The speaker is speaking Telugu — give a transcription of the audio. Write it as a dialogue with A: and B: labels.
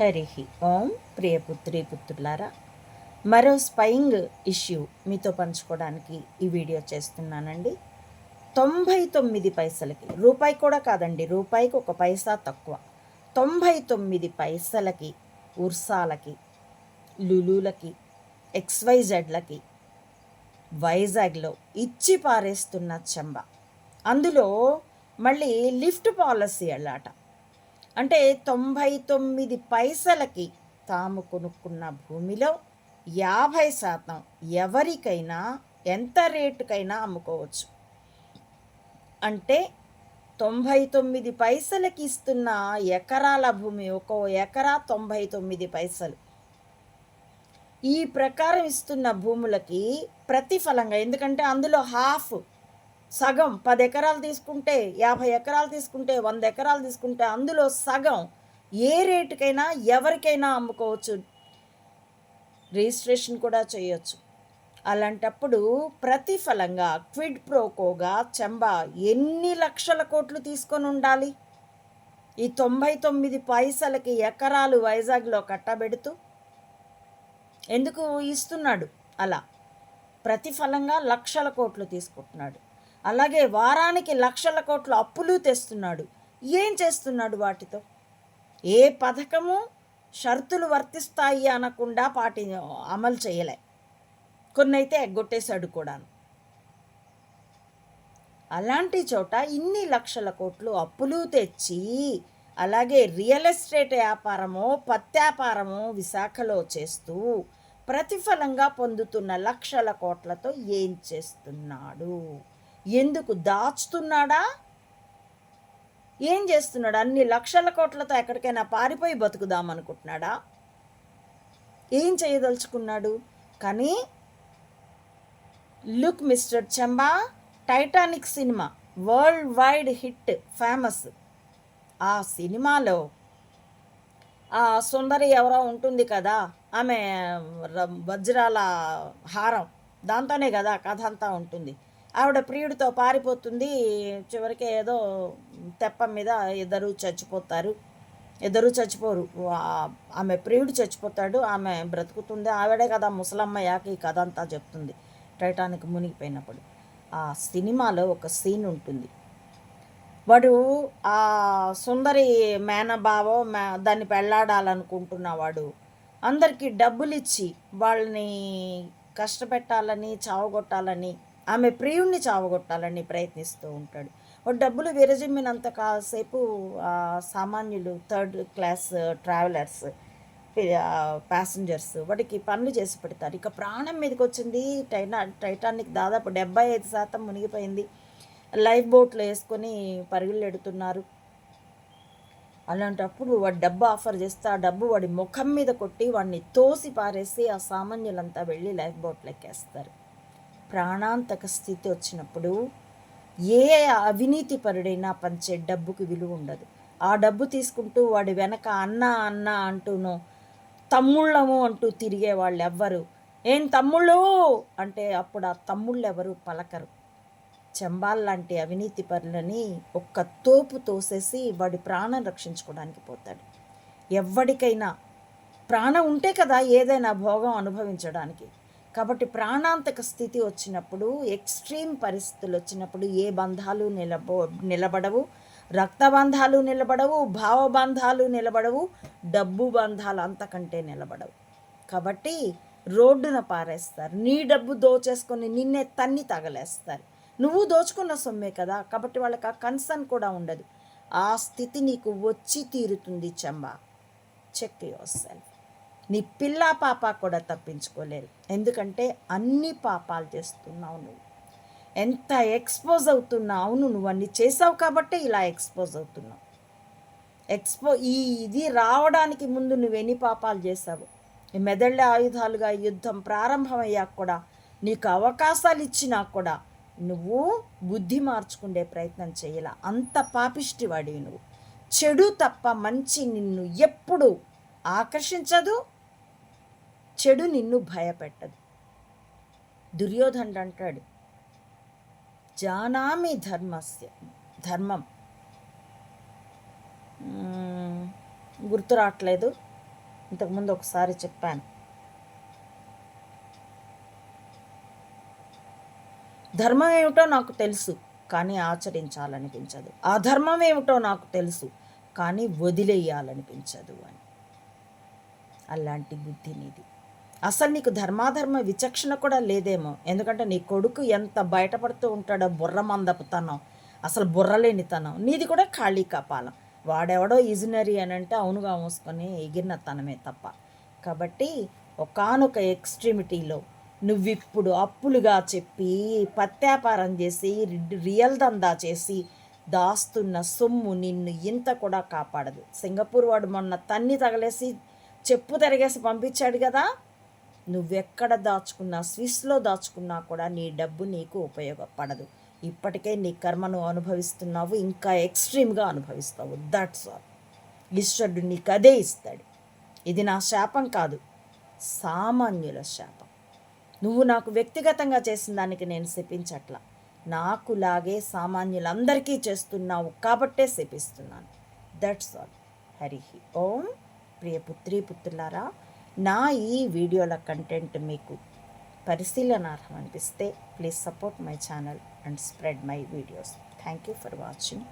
A: హరి ఓం ప్రియపుత్రి పుత్రులారా. మరో స్పయింగ్ ఇష్యూ మీతో పంచుకోవడానికి ఈ వీడియో చేస్తున్నానండి. తొంభై తొమ్మిది పైసలకి రూపాయి కూడా కాదండి రూపాయికి ఒక పైసా తక్కువ. తొంభై తొమ్మిది పైసలకి ఉర్సాలకి లులులకి ఎక్స్వైజెడ్లకి వైజాగ్లో ఇచ్చి పారేస్తున్న చెంబ. అందులో మళ్ళీ లిఫ్ట్ పాలసీ అల్లాట. అంటే తొంభై తొమ్మిది పైసలకి తాము కొనుక్కున్న భూమిలో యాభై శాతం ఎవరికైనా ఎంత రేటుకైనా అమ్ముకోవచ్చు. అంటే తొంభై తొమ్మిది పైసలకి ఇస్తున్న ఎకరాల భూమి ఒక్కో ఎకరా తొంభై తొమ్మిది పైసలు. ఈ ప్రకారం ఇస్తున్న భూములకి ప్రతిఫలంగా ఎందుకంటే అందులో హాఫ్ సగం పది ఎకరాలు తీసుకుంటే యాభై ఎకరాలు తీసుకుంటే వంద ఎకరాలు తీసుకుంటే అందులో సగం ఏ రేటుకైనా ఎవరికైనా అమ్ముకోవచ్చు. రిజిస్ట్రేషన్ కూడా చేయొచ్చు. అలాంటప్పుడు ప్రతిఫలంగా క్విడ్ ప్రోకోగా చెంబా ఎన్ని లక్షల కోట్లు తీసుకొని ఉండాలి? ఈ తొంభై తొమ్మిది పైసలకి ఎకరాలు వైజాగ్లో కట్టబెడుతూ ఎందుకు ఇస్తున్నాడు? అలా ప్రతిఫలంగా లక్షల కోట్లు తీసుకుంటున్నాడు. అలాగే వారానికి లక్షల కోట్ల అప్పులు తెస్తున్నాడు. ఏం చేస్తున్నాడు వాటితో? ఏ పథకము షరతులు వర్తిస్తాయి అనకుండా పాటి అమలు చేయలే. కొన్ని అయితే ఎగ్గొట్టేశాడు కూడాను. అలాంటి చోట ఇన్ని లక్షల కోట్లు అప్పులు తెచ్చి అలాగే రియల్ ఎస్టేట్ వ్యాపారము పత్యాపారము విశాఖలో చేస్తూ ప్రతిఫలంగా పొందుతున్న లక్షల కోట్లతో ఏం చేస్తున్నాడు? ఎందుకు దాచుతున్నాడా? ఏం చేస్తున్నాడు? అన్ని లక్షల కోట్లతో ఎక్కడికైనా పారిపోయి బతుకుదాం అనుకుంటున్నాడా ఏం చేయదలుచుకున్నాడు? కానీ look mister Chamba Titanic cinema world wide hit famous. ఆ సినిమాలో ఆ సుందరి ఎవరో ఉంటుంది కదా ఆమె వజ్రాల హారం. దాంతోనే కదా కథ అంతా ఉంటుంది. ఆవిడ ప్రియుడితో పారిపోతుంది. చివరికి ఏదో తెప్ప మీద ఇద్దరు చచ్చిపోతారు. ఇద్దరు చచ్చిపోరు. ఆమె ప్రియుడు చచ్చిపోతాడు. ఆమె బ్రతుకుతుంది. ఆవిడే కదా ముసలమ్మ యాక ఈ కథ అంతా చెప్తుంది. టైటానిక్ మునిగిపోయినప్పుడు. ఆ సినిమాలో ఒక సీన్ ఉంటుంది. వాడు ఆ సుందరి మేనబావో మే దాన్ని పెళ్ళాడాలనుకుంటున్నవాడు అందరికీ డబ్బులు ఇచ్చి వాళ్ళని కష్టపెట్టాలని చావగొట్టాలని ఆమె ప్రియుణ్ణి చావగొట్టాలని ప్రయత్నిస్తూ ఉంటాడు. డబ్బులు విరజిమ్మినంత కాసేపు సామాన్యులు థర్డ్ క్లాస్ ట్రావెలర్స్ ప్యాసింజర్స్ వాటికి పనులు చేసి పెడతారు. ఇక ప్రాణం మీదకి వచ్చింది టైనా టైటానిక్ దాదాపు డెబ్బై ఐదు శాతం మునిగిపోయింది. లైఫ్ బోట్లో వేసుకొని పరుగులు ఎడుతున్నారు. అలాంటప్పుడు వాడు డబ్బు ఆఫర్ చేస్తే ఆ డబ్బు వాడి ముఖం మీద కొట్టి వాడిని తోసి పారేసి ఆ సామాన్యులంతా వెళ్ళి లైఫ్ బోట్లు ఎక్కేస్తారు. ప్రాణాంతక స్థితి వచ్చినప్పుడు ఏ అవినీతి పరుడైనా పంచే డబ్బుకి విలువ ఉండదు. ఆ డబ్బు తీసుకుంటూ వాడి వెనక అన్న అన్న అంటూనో తమ్ముళ్ళము అంటూ తిరిగే వాళ్ళు ఎవ్వరు ఏం తమ్ముళ్ళు? అంటే అప్పుడు ఆ తమ్ముళ్ళు ఎవరు పలకరు. చెంబాల్ లాంటి అవినీతి పరులని ఒక్క తోపు తోసేసి వాడి ప్రాణం రక్షించుకోవడానికి పోతాడు. ఎవ్వడికైనా ప్రాణం ఉంటే కదా ఏదైనా భోగం అనుభవించడానికి. కాబట్టి ప్రాణాంతక స్థితి వచ్చినప్పుడు ఎక్స్ట్రీమ్ పరిస్థితులు వచ్చినప్పుడు ఏ బంధాలు నిలబో నిలబడవు. రక్త బంధాలు నిలబడవు భావబంధాలు నిలబడవు డబ్బు బంధాలు అంతకంటే నిలబడవు. కాబట్టి రోడ్డున పారేస్తారు. నీ డబ్బు దోచేసుకొని నిన్నే తన్ని తగలేస్తారు. నువ్వు దోచుకున్న సొమ్మే కదా కాబట్టి వాళ్ళకి ఆ కన్సర్న్ కూడా ఉండదు. ఆ స్థితి నీకు వచ్చి తీరుతుంది చెంబ. చెక్ యువర్ సెల్ఫ్ నీ పిల్ల పాప కూడా తప్పించుకోలేరు. ఎందుకంటే అన్ని పాపాలు చేస్తున్నావు నువ్వు. ఎంత ఎక్స్పోజ్ అవుతున్నావు అవును నువ్వు అన్ని చేసావు కాబట్టి ఇలా ఎక్స్పోజ్ అవుతున్నావు. ఎక్స్పో ఈ ఇది రావడానికి ముందు నువ్వు ఎన్ని పాపాలు చేసావు? మెదళ్ళ ఆయుధాలుగా యుద్ధం ప్రారంభమయ్యాక కూడా నీకు అవకాశాలు ఇచ్చినా కూడా నువ్వు బుద్ధి మార్చుకునే ప్రయత్నం చేయాల. అంత పాపిష్టివాడివి నువ్వు. చెడు తప్ప మంచి నిన్ను ఎప్పుడు ఆకర్షించదు చెడు నిన్ను భయపెట్టదు. దుర్యోధనుడు అంటాడు జానామి ధర్మస్య ధర్మం. గుర్తు రావట్లేదు. ఇంతకుముందు ఒకసారి చెప్పాను. ధర్మం ఏమిటో నాకు తెలుసు కానీ ఆచరించాలనిపించదు. అధర్మం ఏమిటో నాకు తెలుసు కానీ వదిలేయాలనిపించదు అని. అలాంటి బుద్ధి నీది. అసలు నీకు ధర్మాధర్మ విచక్షణ కూడా లేదేమో. ఎందుకంటే నీ కొడుకు ఎంత బయటపడుతూ ఉంటాడో బుర్ర మందపుతనం. అసలు బుర్రలేనితనం నీది కూడా ఖాళీ కపాలం. వాడెవడో ఈజినరీ అని అంటే అవునుగా మూసుకొని ఎగిరిన తనమే తప్ప. కాబట్టి ఒకానొక ఎక్స్ట్రీమిటీలో నువ్విప్పుడు అప్పులుగా చెప్పి పత్యాపారం చేసి రియల్ దందా చేసి దాస్తున్న సొమ్ము నిన్ను ఇంత కూడా కాపాడదు. సింగపూర్ వాడు మొన్న తన్ని తగలేసి చెప్పు తిరగేసి పంపించాడు కదా? నువ్వెక్కడ దాచుకున్నా స్విస్లో దాచుకున్నా కూడా నీ డబ్బు నీకు ఉపయోగపడదు. ఇప్పటికే నీ కర్మను అనుభవిస్తున్నావు ఇంకా ఎక్స్ట్రీమ్గా అనుభవిస్తావు. దట్స్ ఆల్ ఈశ్వరుడు నీకు అదే ఇస్తాడు. ఇది నా శాపం కాదు. సామాన్యుల శాపం. నువ్వు నాకు వ్యక్తిగతంగా చేసిన దానికి నేను శపించట్లా. నాకులాగే సామాన్యులందరికీ చేస్తున్నావు కాబట్టే శపిస్తున్నాను. That's all Hari Om. ప్రియ పుత్రి పుత్రులారా నా ఈ వీడియోల కంటెంట్ మీకు పరిశీలనార్హం అనిపిస్తే please support my channel and spread my videos thank you for watching